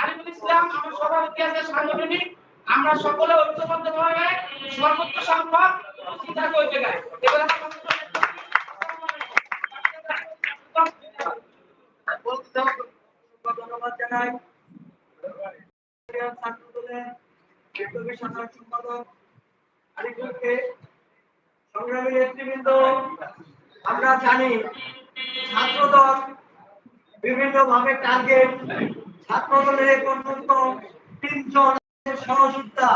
আরিফুল ইসলাম, আমার সভাপতি আছে সাংগঠনিক, আমরা সকলে ঐক্যবদ্ধভাবে সর্বোচ্চ সম্পাদক আরিফুলকে সংগ্রামী নেতৃবৃন্দ আমরা জানি ছাত্রদল বিভিন্ন ভাবে টার্গেট ছাত্র দলের পর্যন্ত তিনজন সহযোদ্ধা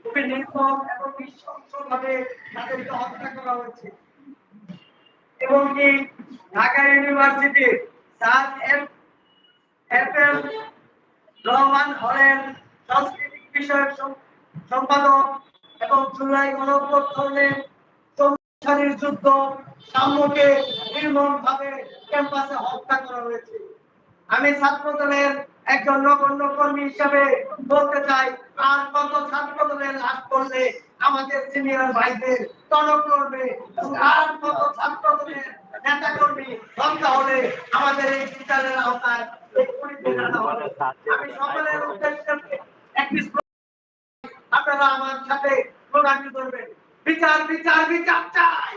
খুবই নির্মম এবং নৃশংসভাবে তাদেরকে হত্যা করা হয়েছে। এবং কি ঢাকা ইউনিভার্সিটির স্যার এফ এফ রহমান হলের সাংস্কৃতিক বিষয়ক সম্পাদক এবং জুলাই গণঅভ্যুত্থানের চৌসারির যুদ্ধ সাম্যকে নির্মম ভাবে ক্যাম্পাসে হত্যা করা হয়েছে। আমি ছাত্র দলের একজন নগণ্য কর্মী হিসাবে বলতে চাই, আর কত ছাত্র দলের লাভ করলে আমাদের সিনিয়র ভাইদের টনক করবে আর কত ছাত্র দলের নেতা কর্মী হত্যা হলে আমাদের এই বিচারের আওতায়। আমি সকলের উদ্দেশ্যে আপনারা আমার সাথে প্রদান করবেন বিচার বিচার বিচার চাই